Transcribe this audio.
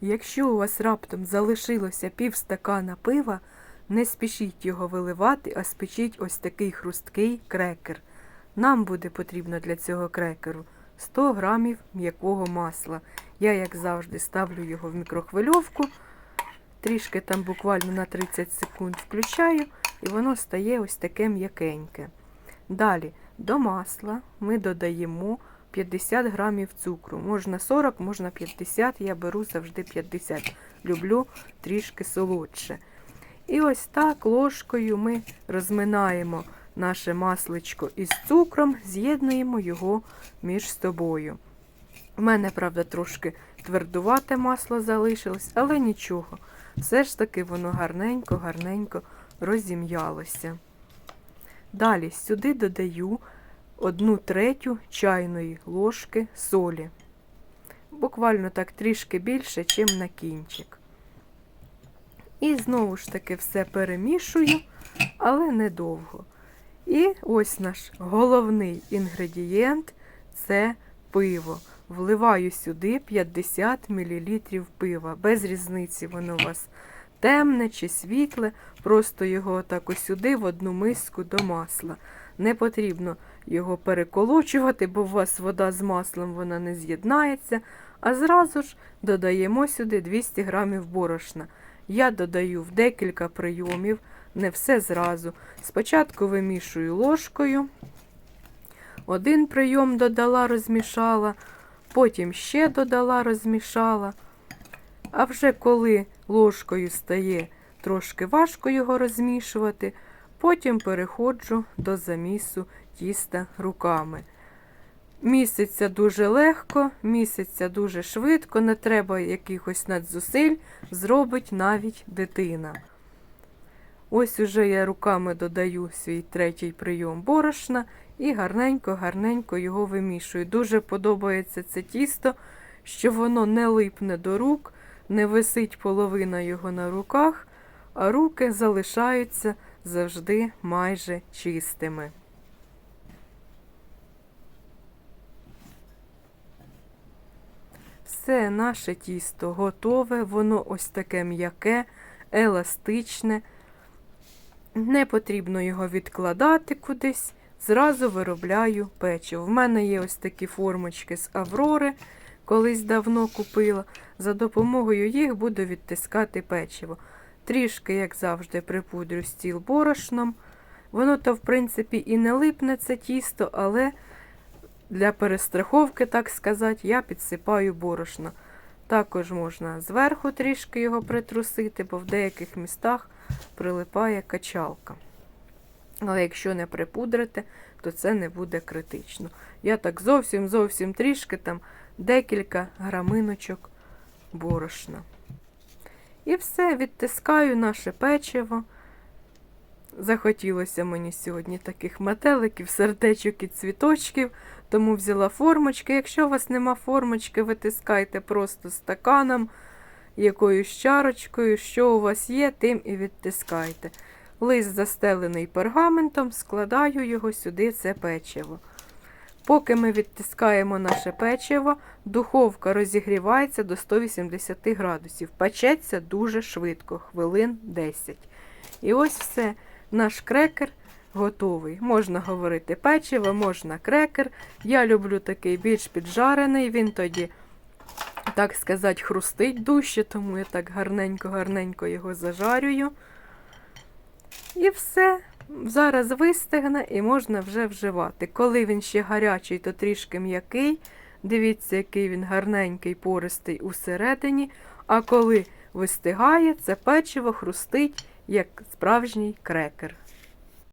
Якщо у вас раптом залишилося півстакана пива, не спішіть його виливати, а спечіть ось такий хрусткий крекер. Нам буде потрібно для цього крекеру 100 грамів м'якого масла. Я, як завжди, ставлю його в мікрохвильовку, трішки там буквально на 30 секунд включаю, і воно стає ось таке м'якеньке. Далі до масла ми додаємо 50 грамів цукру. Можна 40, можна 50, я беру завжди 50. Люблю трішки солодше. І ось так ложкою ми розминаємо наше масличко із цукром, з'єднуємо його між собою. У мене, правда, трошки твердувате масло залишилось, але нічого. Все ж таки воно гарненько-гарненько розім'ялося. Далі сюди додаю одну третю чайної ложки солі. Буквально так трішки більше, чим на кінчик. І знову ж таки все перемішую, але недовго. І ось наш головний інгредієнт це пиво. Вливаю сюди 50 мл пива. Без різниці воно у вас темне чи світле, просто його отак сюди в одну миску до масла. Не потрібно його переколочувати, бо у вас вода з маслом вона не з'єднається. А зразу ж додаємо сюди 200 грамів борошна. Я додаю в декілька прийомів, не все зразу. Спочатку вимішую ложкою. Один прийом додала, розмішала, потім ще додала, розмішала. А вже коли ложкою стає трошки важко його розмішувати, потім переходжу до замісу тіста руками. Міситься дуже легко, міситься дуже швидко, не треба якихось надзусиль, зробить навіть дитина. Ось уже я руками додаю свій третій прийом борошна і гарненько-гарненько його вимішую. Дуже подобається це тісто, що воно не липне до рук, не висить половина його на руках, а руки залишаються завжди майже чистими. Все наше тісто готове, воно ось таке м'яке, еластичне. Не потрібно його відкладати кудись. Зразу виробляю печиво. В мене є ось такі формочки з Аврори, колись давно купила. За допомогою їх буду відтискати печиво. Трішки, як завжди, припудрю стіл борошном. Воно то, в принципі, і не липне це тісто, але для перестраховки, так сказати, я підсипаю борошно. Також можна зверху трішки його притрусити, бо в деяких містах прилипає качалка. Але якщо не припудрити, то це не буде критично. Я так зовсім зовсім трішки там декілька граминочок борошна. І все, відтискаю наше печиво. Захотілося мені сьогодні таких метеликів, сердечок і цвіточків, тому взяла формочки. Якщо у вас нема формочки, витискайте просто стаканом, якоюсь чарочкою, що у вас є, тим і відтискайте. Лист застелений пергаментом, складаю його сюди, це печиво. Поки ми відтискаємо наше печиво, духовка розігрівається до 180 градусів. Печеться дуже швидко, хвилин 10. І ось все, наш крекер готовий. Можна говорити печиво, можна крекер. Я люблю такий більш піджарений, він тоді, так сказати, хрустить дужче, тому я так гарненько-гарненько його зажарюю. І все. Зараз вистигне і можна вже вживати. Коли він ще гарячий, то трішки м'який. Дивіться, який він гарненький, пористий усередині. А коли вистигає, це печиво хрустить, як справжній крекер.